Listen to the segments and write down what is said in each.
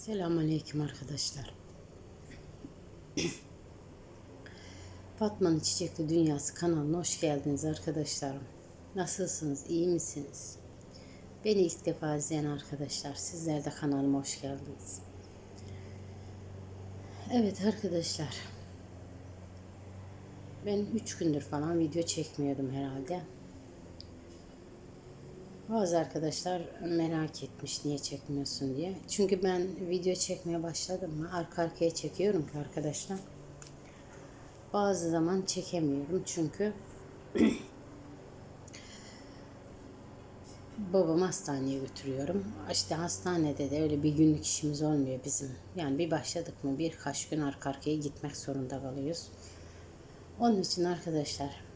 Selamünaleyküm arkadaşlar. Fatma'nın Çiçekli Dünyası kanalına hoş geldiniz arkadaşlarım. Nasılsınız? İyi misiniz? Beni ilk defa izleyen arkadaşlar, sizler de kanalıma hoş geldiniz. Evet arkadaşlar. Ben 3 gündür falan video çekmiyordum herhalde. Bazı arkadaşlar merak etmiş niye çekmiyorsun diye. Çünkü ben video çekmeye başladım mı arka arkaya çekiyorum ki arkadaşlar. Bazı zaman çekemiyorum çünkü babamı hastaneye götürüyorum. İşte hastanede de öyle bir günlük işimiz olmuyor bizim. Yani bir başladık mı birkaç gün arka arkaya gitmek zorunda kalıyoruz. Onun için arkadaşlar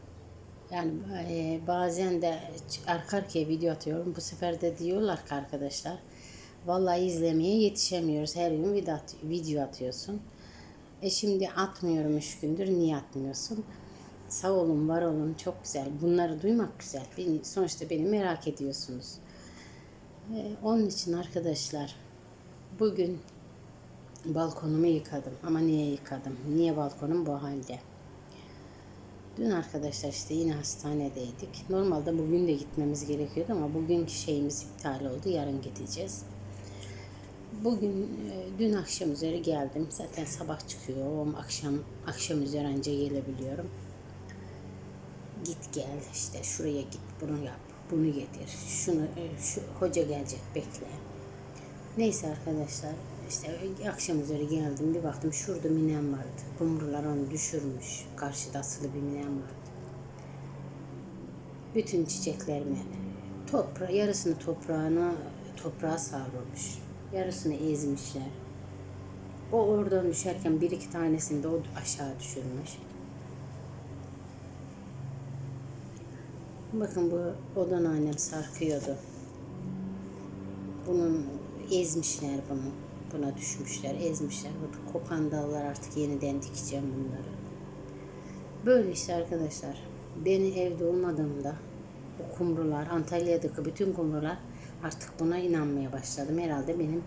yani e, bazen de arka arkaya video atıyorum. Bu sefer de diyorlar ki arkadaşlar vallahi izlemeye yetişemiyoruz. Her gün video, at- video atıyorsun. E şimdi atmıyorum üç gündür. Niye atmıyorsun? Sağ olun, var olun. Çok güzel. Bunları duymak güzel. Beni, sonuçta beni merak ediyorsunuz. E, onun için arkadaşlar bugün balkonumu yıkadım. Ama niye yıkadım? Niye balkonum bu halde? Dün arkadaşlar işte yine hastanedeydik. Normalde bugün de gitmemiz gerekiyordu ama bugünkü şeyimiz iptal oldu. Yarın gideceğiz. Bugün e, dün akşam üzeri geldim. Zaten sabah çıkıyorum. Akşam akşam üzeri anca gelebiliyorum. Git gel işte şuraya git bunu yap. Bunu getir. Şunu e, şu hoca gelecek bekle. Neyse arkadaşlar işte akşam üzeri geldim bir baktım şurada minem vardı. Kumrular onu düşürmüş. Karşıda asılı bir minem vardı. Bütün çiçeklerimi toprağa, yarısını toprağına toprağa savrulmuş. Yarısını ezmişler. O oradan düşerken bir iki tanesini de o aşağı düşürmüş. Bakın bu odan annem sarkıyordu. Bunun ezmişler bunu. Buna düşmüşler, ezmişler. Bu kopan dallar artık yeniden dikeceğim bunları. Böyle işte arkadaşlar. Beni evde olmadığımda bu kumrular, Antalya'daki bütün kumrular artık buna inanmaya başladım. Herhalde benim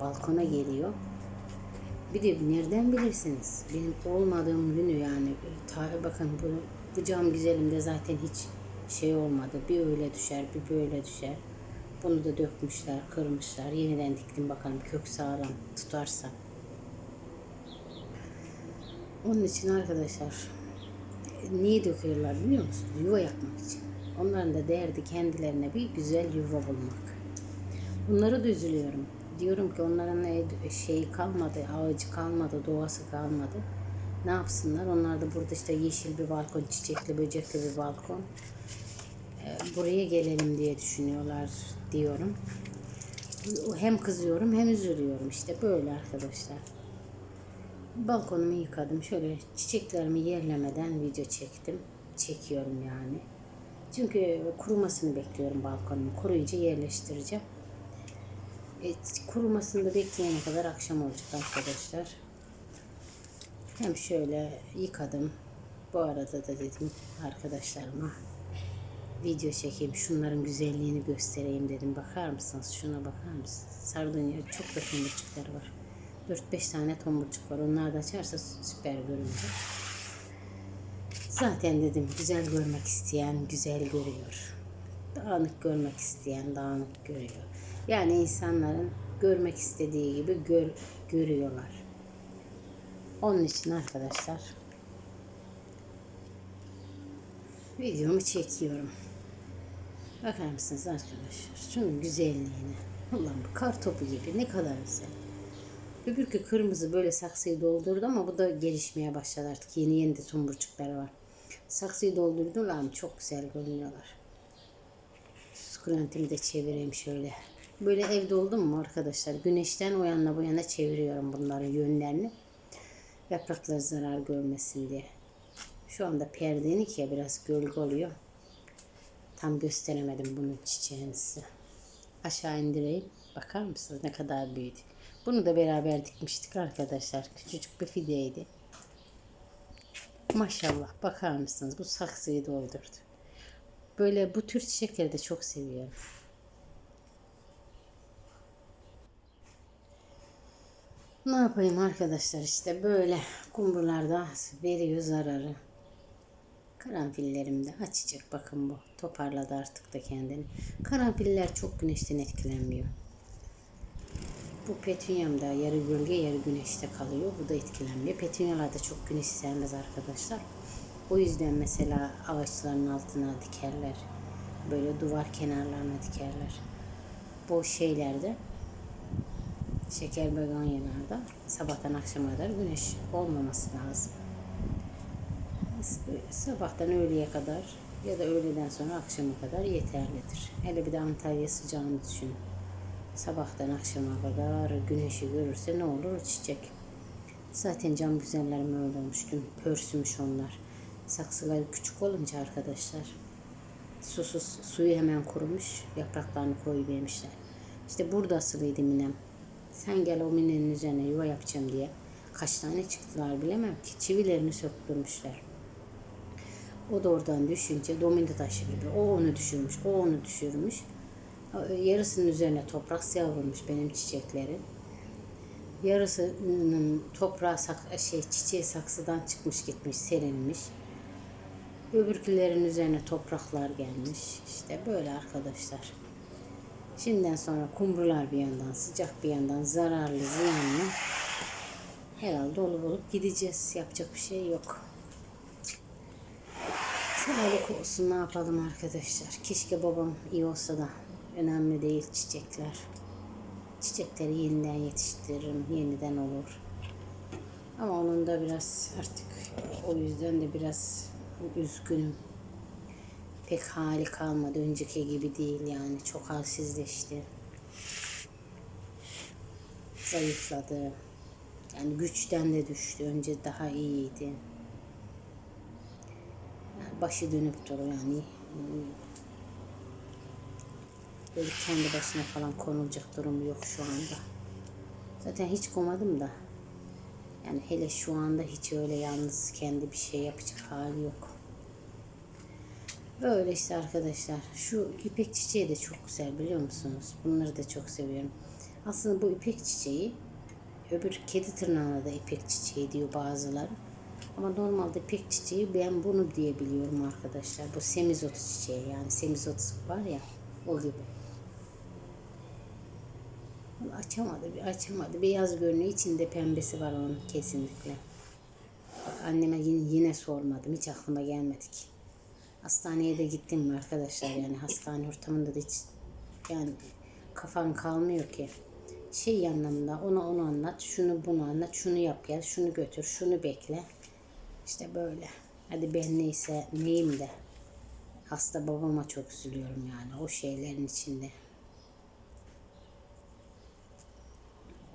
balkona geliyor. Bir de nereden bilirsiniz? Benim olmadığım günü yani ta, bakın bu, bu cam güzelimde zaten hiç şey olmadı. Bir öyle düşer, bir böyle düşer. Bunu da dökmüşler, kırmışlar. Yeniden diktim bakalım kök sağlam tutarsa. Onun için arkadaşlar niye döküyorlar biliyor musunuz? Yuva yapmak için. Onların da derdi kendilerine bir güzel yuva bulmak. Bunları da üzülüyorum. Diyorum ki onların şeyi kalmadı, ağacı kalmadı, doğası kalmadı. Ne yapsınlar? Onlar da burada işte yeşil bir balkon, çiçekli, böcekli bir balkon. Ee, buraya gelelim diye düşünüyorlar diyorum. Hem kızıyorum hem üzülüyorum. İşte böyle arkadaşlar. Balkonumu yıkadım. Şöyle çiçeklerimi yerlemeden video çektim. Çekiyorum yani. Çünkü kurumasını bekliyorum balkonumu. Kuruyunca yerleştireceğim. E, kurumasını da bekleyene kadar akşam olacak arkadaşlar. Hem şöyle yıkadım. Bu arada da dedim arkadaşlarıma video çekeyim. Şunların güzelliğini göstereyim dedim. Bakar mısınız? Şuna bakar mısınız? Sardunya çok da tomurcukları var. 4-5 tane tomurcuk var. Onlar da açarsa süper görünecek. Zaten dedim güzel görmek isteyen güzel görüyor. Dağınık görmek isteyen dağınık görüyor. Yani insanların görmek istediği gibi gör, görüyorlar. Onun için arkadaşlar videomu çekiyorum. Bakar mısınız arkadaşlar? Şunun güzelliğine. Ulan bu kar topu gibi ne kadar güzel. Öbürkü kırmızı böyle saksıyı doldurdu ama bu da gelişmeye başladı artık. Yeni yeni de tomurcukları var. Saksıyı doldurdular ama çok güzel görünüyorlar. Sukulentimi de çevireyim şöyle. Böyle evde oldum mu arkadaşlar? Güneşten o yana bu yana çeviriyorum bunların yönlerini. Yaprakları zarar görmesin diye. Şu anda perdenik ya biraz gölge oluyor. Tam gösteremedim bunun çiçeğini. Aşağı indireyim. Bakar mısınız ne kadar büyüdü. Bunu da beraber dikmiştik arkadaşlar. Küçücük bir fideydi. Maşallah bakar mısınız bu saksıyı doldurdu. Böyle bu tür çiçekleri de çok seviyorum. Ne yapayım arkadaşlar işte böyle kumrularda veriyor zararı. Karanfillerim de açacak bakın bu. Toparladı artık da kendini. Karanfiller çok güneşten etkilenmiyor. Bu petunyam da yarı gölge yarı güneşte kalıyor. Bu da etkilenmiyor. Petunyalar da çok güneş sevmez arkadaşlar. O yüzden mesela ağaçların altına dikerler. Böyle duvar kenarlarına dikerler. Bu şeylerde şeker begonyalarda sabahtan akşama kadar güneş olmaması lazım. Sabahtan öğleye kadar ya da öğleden sonra akşama kadar yeterlidir. Hele bir de Antalya sıcağını düşünün. Sabahtan akşama kadar güneşi görürse ne olur çiçek. Zaten cam güzellerim öyle olmuş. Pörsümüş onlar. Saksıları küçük olunca arkadaşlar susuz suyu hemen kurumuş. Yapraklarını koyuvermişler. İşte burada asılıydı minem. Sen gel o minenin üzerine yuva yapacağım diye. Kaç tane çıktılar bilemem ki. Çivilerini söktürmüşler. O da oradan düşünce domino taşı gibi. O onu düşürmüş, o onu düşürmüş. Yarısının üzerine toprak savrulmuş benim çiçeklerin. Yarısının toprağı sak şey çiçeği saksıdan çıkmış gitmiş, serilmiş. Öbürkülerin üzerine topraklar gelmiş. İşte böyle arkadaşlar. Şimdiden sonra kumrular bir yandan, sıcak bir yandan, zararlı, ziyanlı. Herhalde olup olup gideceğiz. Yapacak bir şey yok. Sağlık olsun ne yapalım arkadaşlar. Keşke babam iyi olsa da önemli değil çiçekler. Çiçekleri yeniden yetiştiririm, yeniden olur. Ama onun da biraz artık o yüzden de biraz üzgünüm. Pek hali kalmadı. Önceki gibi değil yani. Çok halsizleşti. Zayıfladı. Yani güçten de düştü. Önce daha iyiydi. Başı dönüp duruyor yani. Böyle kendi başına falan konulacak durum yok şu anda. Zaten hiç komadım da. Yani hele şu anda hiç öyle yalnız kendi bir şey yapacak hali yok. Böyle işte arkadaşlar. Şu ipek çiçeği de çok güzel biliyor musunuz? Bunları da çok seviyorum. Aslında bu ipek çiçeği öbür kedi tırnağına da ipek çiçeği diyor bazıları. Ama normalde ipek çiçeği ben bunu diyebiliyorum arkadaşlar. Bu semizotu çiçeği yani semizotu var ya o gibi. Açamadı, bir açamadı. Beyaz görünüyor. İçinde pembesi var onun kesinlikle. Bak anneme yine, yine sormadım. Hiç aklıma gelmedi ki. Hastaneye de gittim mi arkadaşlar yani hastane ortamında da hiç yani kafan kalmıyor ki. Şey anlamında ona onu anlat, şunu bunu anlat, şunu yap gel, şunu götür, şunu bekle. İşte böyle. Hadi ben neyse neyim de. Hasta babama çok üzülüyorum yani o şeylerin içinde.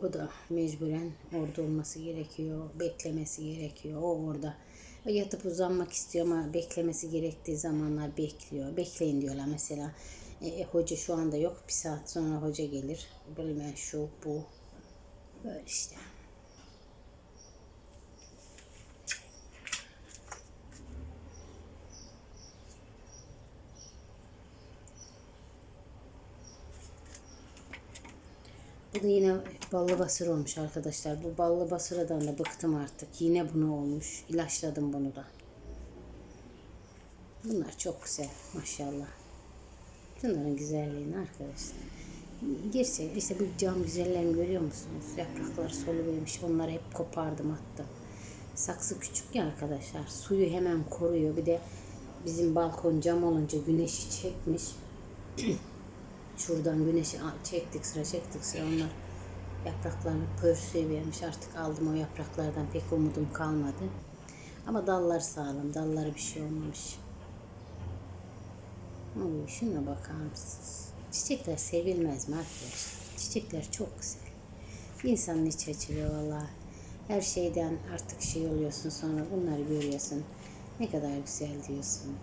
O da mecburen orada olması gerekiyor, beklemesi gerekiyor. O orada yatıp uzanmak istiyor ama beklemesi gerektiği zamanlar bekliyor. Bekleyin diyorlar mesela. E, hoca şu anda yok. Bir saat sonra hoca gelir. Bilmem şu bu. Böyle işte. Bu da yine ballı basır olmuş arkadaşlar. Bu ballı basıradan da bıktım artık. Yine bunu olmuş. İlaçladım bunu da. Bunlar çok güzel maşallah. Şunların güzelliğini arkadaşlar. Gerçi işte bu cam güzellerini görüyor musunuz? Yaprakları soluvermiş. Onları hep kopardım attım. Saksı küçük ya arkadaşlar. Suyu hemen koruyor. Bir de bizim balkon cam olunca güneşi çekmiş. Şuradan güneşi çektik sıra çektik sıra onlar yapraklarını pörsüye vermiş. Artık aldım o yapraklardan pek umudum kalmadı. Ama dallar sağlam. Dallara bir şey olmamış. Oy, şuna bakar mısınız? Çiçekler sevilmez mi arkadaşlar? Çiçekler çok güzel. İnsanın içi açılıyor valla. Her şeyden artık şey oluyorsun sonra bunları görüyorsun. Ne kadar güzel diyorsun.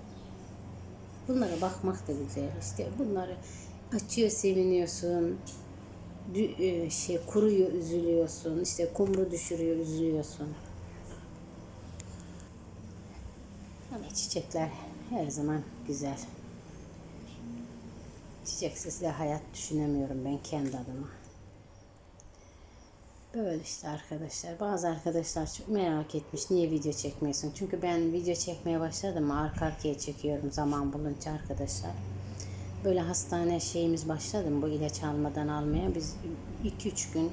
Bunlara bakmak da güzel. İşte bunları açıyor seviniyorsun. E, şey kuruyor üzülüyorsun. İşte kumru düşürüyor üzülüyorsun. Ama çiçekler her zaman güzel. Çiçeksiz de hayat düşünemiyorum ben kendi adıma. Böyle işte arkadaşlar. Bazı arkadaşlar çok merak etmiş niye video çekmiyorsun? Çünkü ben video çekmeye başladım arka arkaya çekiyorum zaman bulunca arkadaşlar. Böyle hastane şeyimiz başladı mı bu ilaç almadan almaya biz 2-3 gün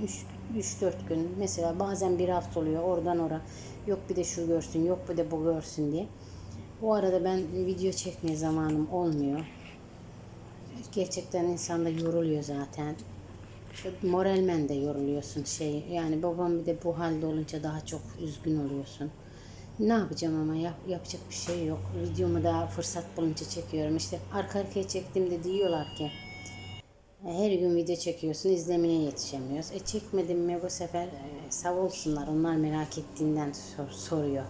3-4 gün mesela bazen bir hafta oluyor oradan ora yok bir de şu görsün yok bir de bu görsün diye. O arada ben video çekmeye zamanım olmuyor. Gerçekten insan da yoruluyor zaten moralmen de yoruluyorsun şey yani babam bir de bu halde olunca daha çok üzgün oluyorsun. Ne yapacağım ama yap, yapacak bir şey yok. Videomu da fırsat bulunca çekiyorum. İşte arka arkaya çektiğimde diyorlar ki "E, her gün video çekiyorsun izlemeye yetişemiyoruz. E çekmedim mi bu sefer e, sağ olsunlar onlar merak ettiğinden sor, soruyor.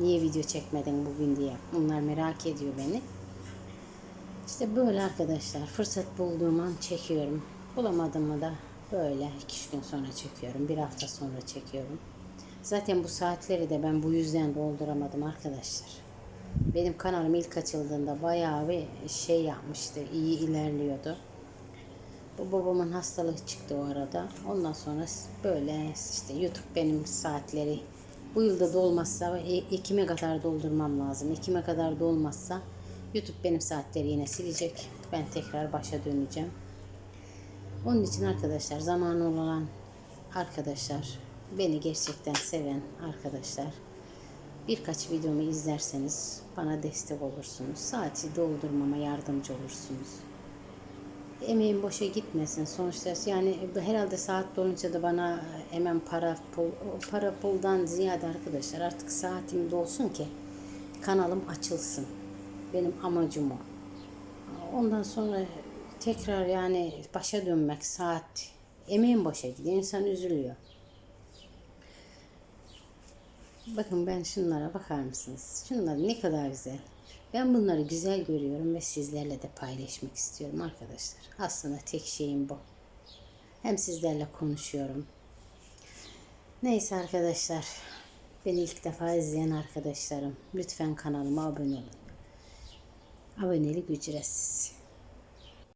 Niye video çekmedin bugün diye. Onlar merak ediyor beni. İşte böyle arkadaşlar fırsat bulduğum an çekiyorum. Bulamadım da böyle iki üç gün sonra çekiyorum. Bir hafta sonra çekiyorum. Zaten bu saatleri de ben bu yüzden dolduramadım arkadaşlar. Benim kanalım ilk açıldığında bayağı bir şey yapmıştı. iyi ilerliyordu. Bu babamın hastalığı çıktı o arada. Ondan sonra böyle işte YouTube benim saatleri bu yılda dolmazsa e- Ekim'e kadar doldurmam lazım. Ekim'e kadar dolmazsa YouTube benim saatleri yine silecek. Ben tekrar başa döneceğim. Onun için arkadaşlar zamanı olan arkadaşlar beni gerçekten seven arkadaşlar birkaç videomu izlerseniz bana destek olursunuz. Saati doldurmama yardımcı olursunuz. Emeğim boşa gitmesin. Sonuçta yani herhalde saat dolunca da bana hemen para pul, para puldan ziyade arkadaşlar artık saatim dolsun ki kanalım açılsın. Benim amacım o. Ondan sonra tekrar yani başa dönmek saat emeğin boşa gidiyor. İnsan üzülüyor. Bakın ben şunlara bakar mısınız? Şunlar ne kadar güzel. Ben bunları güzel görüyorum ve sizlerle de paylaşmak istiyorum arkadaşlar. Aslında tek şeyim bu. Hem sizlerle konuşuyorum. Neyse arkadaşlar. Beni ilk defa izleyen arkadaşlarım. Lütfen kanalıma abone olun. Abonelik ücretsiz.